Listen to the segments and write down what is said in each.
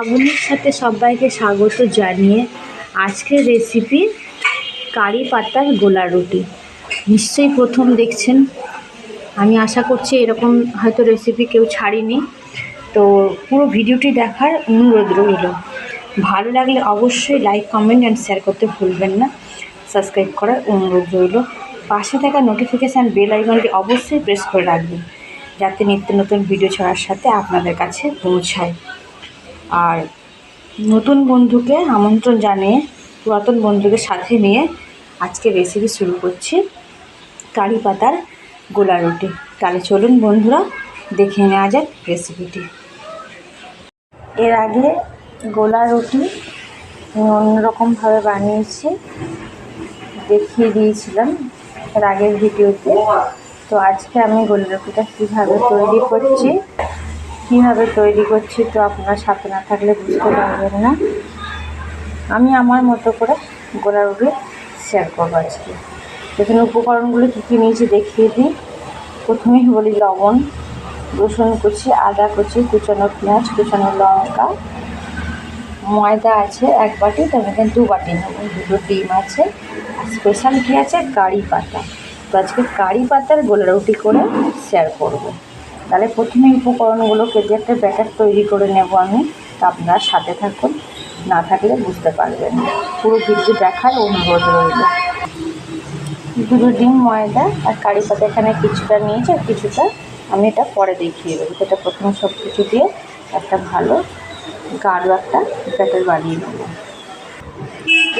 আগুনের সাথে সবাইকে স্বাগত জানিয়ে আজকের রেসিপি কারি পাতার গোলা রুটি। নিশ্চয়ই প্রথম দেখছেন। আমি আশা করছি এরকম হয়তো রেসিপি কেউ ছাড়িনি। তো পুরো ভিডিওটি দেখার অনুরোধ রইল। ভালো লাগলে অবশ্যই লাইক কমেন্ট অ্যান্ড শেয়ার করতে ভুলবেন না। সাবস্ক্রাইব করার অনুরোধ রইল। পাশে থাকা নোটিফিকেশান বেল আইকনটি অবশ্যই প্রেস করে রাখবেন। যাতে নিত্য নতুন ভিডিও ছাড়ার সাথে আপনাদের কাছে পৌঁছায়। আর নতুন বন্ধুকে আমন্ত্রণ জানিয়ে, পুরাতন বন্ধুকে সাথে নিয়ে আজকে রেসিপি শুরু করছি কারি পাতার গোলা রুটি। তাহলে চলুন বন্ধুরা, দেখে নেওয়া যাক রেসিপিটি এর আগে গোলা রুটি অন্যরকমভাবে বানিয়েছি, দেখিয়ে দিয়েছিলাম এর আগের ভিডিওতে। তো আজকে আমি গোলা রুটিটা কীভাবে তৈরি করছি কীভাবে তৈরি করছি তো আপনারা সাথে না থাকলে বুঝতে পারবেন না। আমি আমার মতো করে গোলা রুটি শেয়ার করব আজকে। এখানে উপকরণগুলো কী কী নিয়েছি দেখিয়ে দিই। প্রথমেই বলি লবণ, রসুন কুচি, আদা কুচি, কুচানো পেঁয়াজ, কুচানো লঙ্কা। ময়দা আছে এক বাটি তার মধ্যে দু বাটি নেব। দুটো ডিম আছে, আর স্পেশাল কী আছে? কারি পাতা। তো আজকে কারি পাতার গোলা রুটি করে শেয়ার করব। তাহলে প্রথমে উপকরণগুলো কেটে একটা ব্যাটার তৈরি করে নেব আমি, তা আপনারা সাথে থাকুন, না থাকলে বুঝতে পারবেন। পুরো ভিডিও দেখার অনুরোধ রইল। দুটো ডিম ময়দা আর কারি পাতা এখানে কিছুটা নিয়েছি আর কিছুটা আমি এটা পরে দেখিয়ে দেবো। সেটা প্রথমে সব কিছু দিয়ে একটা ভালো গাঢ় একটা ব্যাটার বানিয়ে নেব।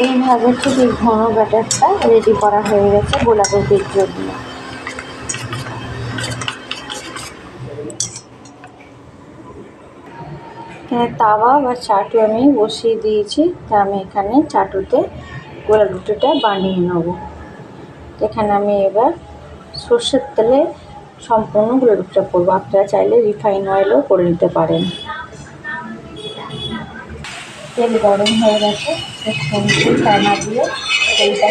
এইভাবে ঠিক এই ঘন ব্যাটারটা রেডি করা হয়ে গেছে গোলাপের জন্য এখানে তাওয়া বা চাটু আমি বসিয়ে দিয়েছি। তা আমি এখানে চাটুতে গোলা রুটিটা বানিয়ে নেব। এখানে আমি এবার সর্ষের তেলে সম্পূর্ণ গোলা রুটিটা করব। আপনারা চাইলে রিফাইন অয়েলও করে নিতে পারেন। তেল গরম হয়ে গেছে। টানা দিয়ে তেলটা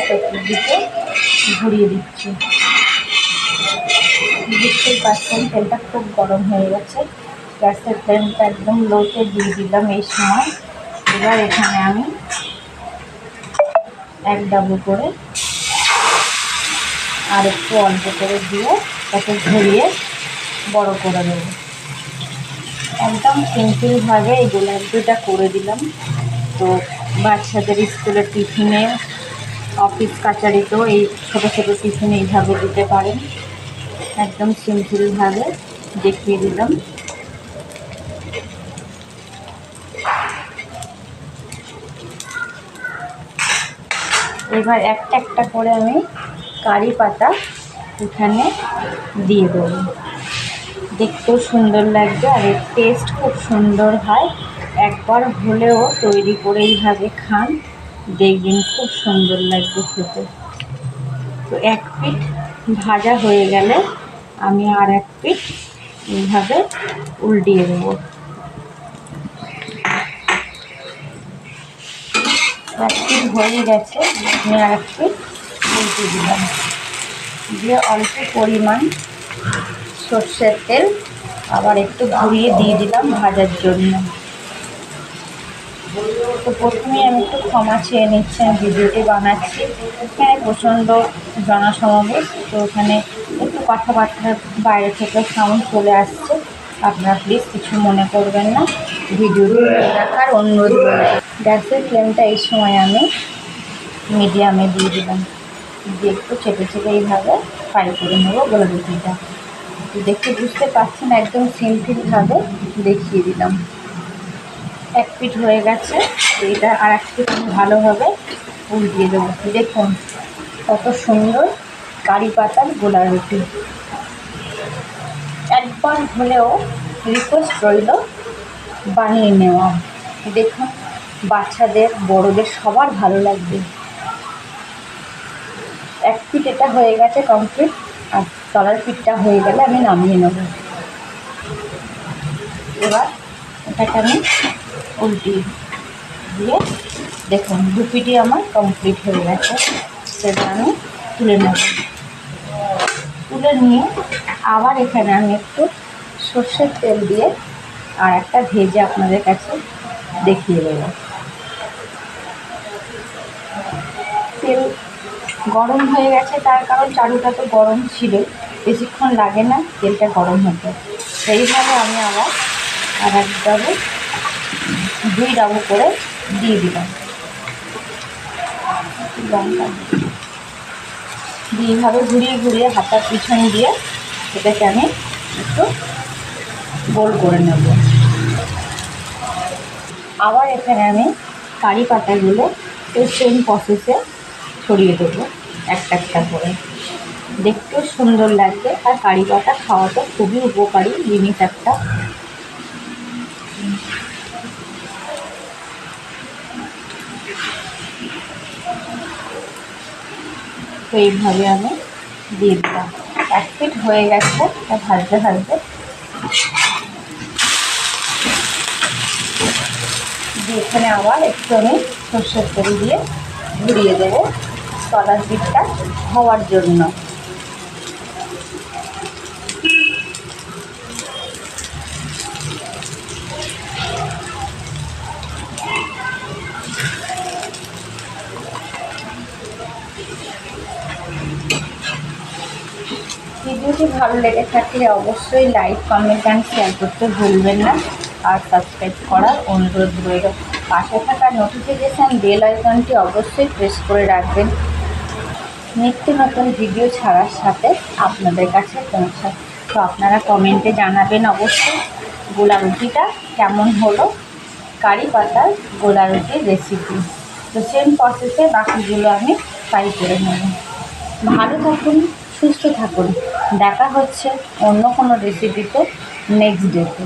ঘুরিয়ে দিচ্ছি। বুঝতেই পারছেন তেলটা খুব গরম হয়ে গেছে। গ্যাসের ফ্লেমটা একদম লোতে দিয়ে দিলাম এই সময়। এবার এখানে আমি এক ডাবু করে আর একটু অল্প করে দিয়ে তাকে ঘুরিয়ে বড় করে দেবো একদম সিম্পলভাবে এই গোলাপটা করে দিলাম। তো বাচ্চাদের স্কুলের টিফিনে, অফিস কাচারিতেও এই ছোটো ছোটো টিফিনে এইভাবে দিতে পারেন। একদম সিম্পলভাবে দেখিয়ে দিলাম। এবার একটা একটা করে আমি কারি পাতা এখানে দিয়ে দেবো। দেখতেও সুন্দর লাগবে আর এর টেস্ট খুব সুন্দর হয়। একবার হলেও তৈরি করে এইভাবে খান, দেখবেন খুব সুন্দর লাগবে খেতে। তো এক পিঠ ভাজা হয়ে গেলে আমি আর এক পিঠ এইভাবে উল্টিয়ে দেবো। এক হয়ে গেছে, আমি আর এক পিঠ উল্টে দিলাম। দিয়ে অল্প পরিমাণ সর্ষের তেল আবার একটু ঘুরিয়ে দিয়ে দিলাম ভাজার জন্য। তো প্রথমেই আমি একটু ক্ষমা চেয়ে নিচ্ছি, আমি ভিডিওটি বানাচ্ছি। এখানে প্রচণ্ড জনসমাবেশ, তো ওখানে একটু কথাবার্তা বাইরে থেকে সাউন্ড চলে আসছে। আপনারা প্লিজ কিছু মনে করবেন না। ভিডিওটি দেখার অনুরোধ রয়েছে গ্যাসের ফ্লেমটা এই সময় আমি মিডিয়ামে দিয়ে দিলাম। দিয়ে একটু চেপে চেপে এইভাবে ফ্রাই করে নেব গোলা রুটিটা দেখে বুঝতে পারছেন একদম সিম্পলভাবে দেখিয়ে দিলাম। এক পিঠ হয়ে গেছে এটা আর এক পিঠ আমি ভালোভাবে উল্টিয়ে দেবো। দেখুন কত সুন্দর কারি পাতার গোলা রুটি একবার হলেও রিকোয়েস্ট রইল বানিয়ে নেওয়া। দেখুন বাচ্চাদের, বড়দের সবার ভালো লাগবে। এক পিঠ এটা হয়ে গেছে কমপ্লিট আর তলার পিঠটা হয়ে গেলে আমি নামিয়ে নেব। এবার এটাকে আমি উল্টি দিয়ে দেখুন, দু পিঠি আমার কমপ্লিট হয়ে গেছে। সেটা আমি তুলে নেব। তুলে নিয়ে আবার এখানে আমি একটু সর্ষের তেল দিয়ে আর একটা ভেজে আপনাদের কাছে দেখিয়ে দেবো তেল গরম হয়ে গেছে, তার কারণ চারুটা তো গরম ছিল। বেশিক্ষণ লাগে না, তেলটা গরম হতে। সেইভাবে আমি আবার আর এক ডাবু দুই ডাবু করে দিয়ে দিলাম। এইভাবে ঘুরিয়ে ঘুরিয়ে হাতার পিছনে দিয়ে সেটাকে আমি একটু গোল করে নেব। আবার এখানে আমি কারি পাতাগুলো সেম প্রসেসে ছড়িয়ে দেবো। একটা একটা করে। দেখতেও সুন্দর লাগবে আর কারি পাতা খাওয়াতে খুবই উপকারী জিনিস একটা। তো এইভাবে আমি দিয়ে দিলাম। এক ফিট হয়ে গেছে, তা ভাজতে ভাজতে। দিয়ে এখানে আবার একটু আমি সর্ষের তেল দিয়ে ঘুরিয়ে দেবো। কলার পিঠটা হওয়ার জন্য। ভিডিওটি ভালো লেগে থাকলে অবশ্যই লাইক, কমেন্ট অ্যান্ড শেয়ার করতে ভুলবেন না। আর সাবস্ক্রাইব করার অনুরোধ রইল। পাশে থাকা নোটিফিকেশান বেল আইকনটি অবশ্যই প্রেস করে রাখবেন। নিত্য নতুন ভিডিও ছাড়ার সাথে আপনাদের কাছে পৌঁছায়। তো আপনারা কমেন্টে জানাবেন অবশ্যই গোলা রুটিটা কেমন হলো, কারি পাতার গোলা রুটির রেসিপি তো সেম প্রসেসে বাকিগুলো আমি ফ্রাই করে নেব। ভালো থাকুন, সুস্থ থাকুন। দেখা হচ্ছে অন্য কোনো রেসিপিতে নেক্সট ডেতে